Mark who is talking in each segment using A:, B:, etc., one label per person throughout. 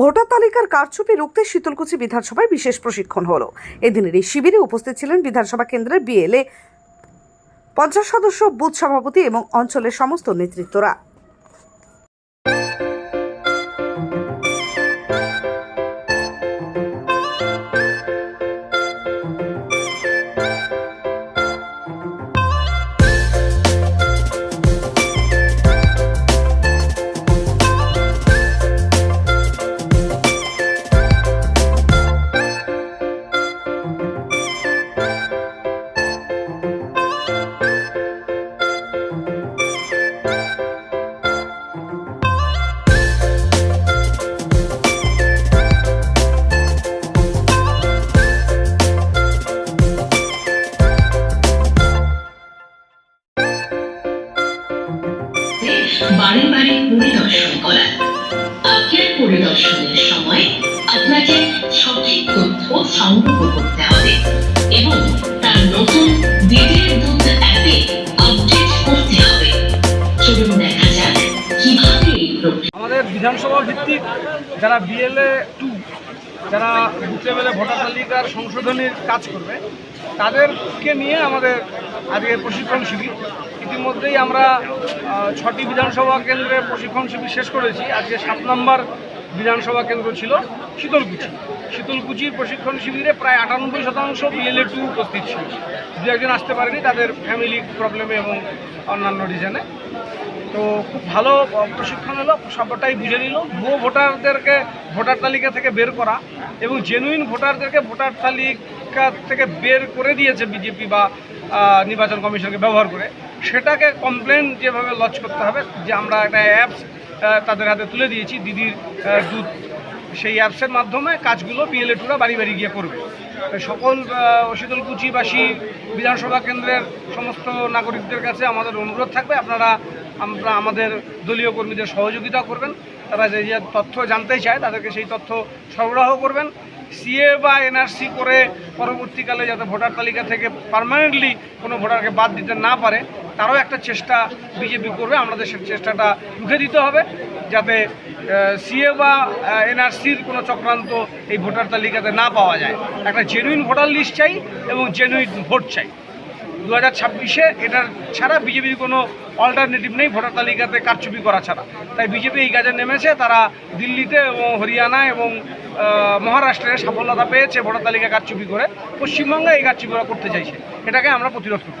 A: Voter তালিকার কারচুপি রুখতে শীতলকুচি বিধানসভায় বিশেষ প্রশিক্ষণ হলো। এদিনের এই শিবিরে উপস্থিত ছিলেন বিধানসভা কেন্দ্রের বিএলএ পঞ্চাশ সদস্য, বুথ সভাপতি এবং অঞ্চলের সমস্ত নেতৃত্বরা।
B: বারে বারে পরিদর্শন করা আপনার পরিদর্শনের সময় আপনাকে সঠিক তথ্য সংগ্রহ করতে হবে এবং তার নতুন দিদির দুধ অ্যাপে আপডেট করতে হবে। চলুন দেখা যাক কীভাবে
C: আমাদের বিধানসভা ভিত্তিক যারা বিএলএ টু যারা বুথ লেভেলে ভোটার তালিকার সংশোধনের কাজ করবে, তাদেরকে নিয়ে আমাদের আজকের প্রশিক্ষণ শিবির। ইতিমধ্যেই আমরা ছটি বিধানসভা কেন্দ্রে প্রশিক্ষণ শিবির শেষ করেছি। আজকে সাত নম্বর বিধানসভা কেন্দ্র ছিল শীতলকুচি। শীতলকুচির প্রশিক্ষণ শিবিরে প্রায় আটানব্বই শতাংশ বিএলএ টু উপস্থিত ছিল। দু একজন আসতে পারেনি, তাদের ফ্যামিলি প্রবলেমে এবং অন্যান্য রিজনে তো খুব ভালো প্রশিক্ষণ হলো সবটাই বুঝে নিল। ভুয়ো ভোটারদেরকে, ভোটার তালিকা থেকে বের করা এবং জেনুইন ভোটারদেরকে ভোটার তালিকা থেকে বের করে দিয়েছে বিজেপি বা নির্বাচন কমিশনকে ব্যবহার করে। সেটাকে কমপ্লেন যেভাবে লঞ্চ করতে হবে, যে আমরা একটা অ্যাপস তাদের হাতে তুলে দিয়েছি, দিদির দুধ, সেই অ্যাপসের মাধ্যমে কাজগুলো বিএলএ টুরা বাড়ি বাড়ি গিয়ে করবে। সকল অশীতলকুচিবাসী শীতলকুচিবাসী বিধানসভা কেন্দ্রের সমস্ত নাগরিকদের কাছে আমাদের অনুরোধ থাকবে, আপনারা, আমরা আমাদের দলীয় কর্মীদের সহযোগিতা করবেন, তারা যে যে তথ্য জানতে চায় তাদেরকে সেই তথ্য সরবরাহ করবেন। সিএ বা এনআরসি করে পরবর্তীকালে যাতে ভোটার তালিকা থেকে পারমানেন্টলি কোনো ভোটারকে বাদ দিতে না পারে তারও একটা চেষ্টা বিজেপি করবে, আমাদের সেই চেষ্টাটা রুখে দিতে হবে, যাতে সিএ বা এনআরসির কোনো চক্রান্ত এই ভোটার তালিকাতে না পাওয়া যায়। একটা জেনুইন ভোটার লিস্ট চাই এবং জেনুইন ভোট চাই। দু হাজার ছাব্বিশে এটার ছাড়া বিজেপির কোনো অল্টারনেটিভ নেই ভোটার তালিকাতে কারচুপি করা ছাড়া। তাই বিজেপি এই কাজে নেমেছে, তারা দিল্লিতে এবং হরিয়ানা এবং মহারাষ্ট্রে সাফল্যতা পেয়েছে ভোটার তালিকা কারচুপি করে, পশ্চিমবঙ্গে এই কারচুপি করতে চাইছে। এটাকে আমরা প্রতিরোধ করব।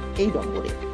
D: এই নম্বরে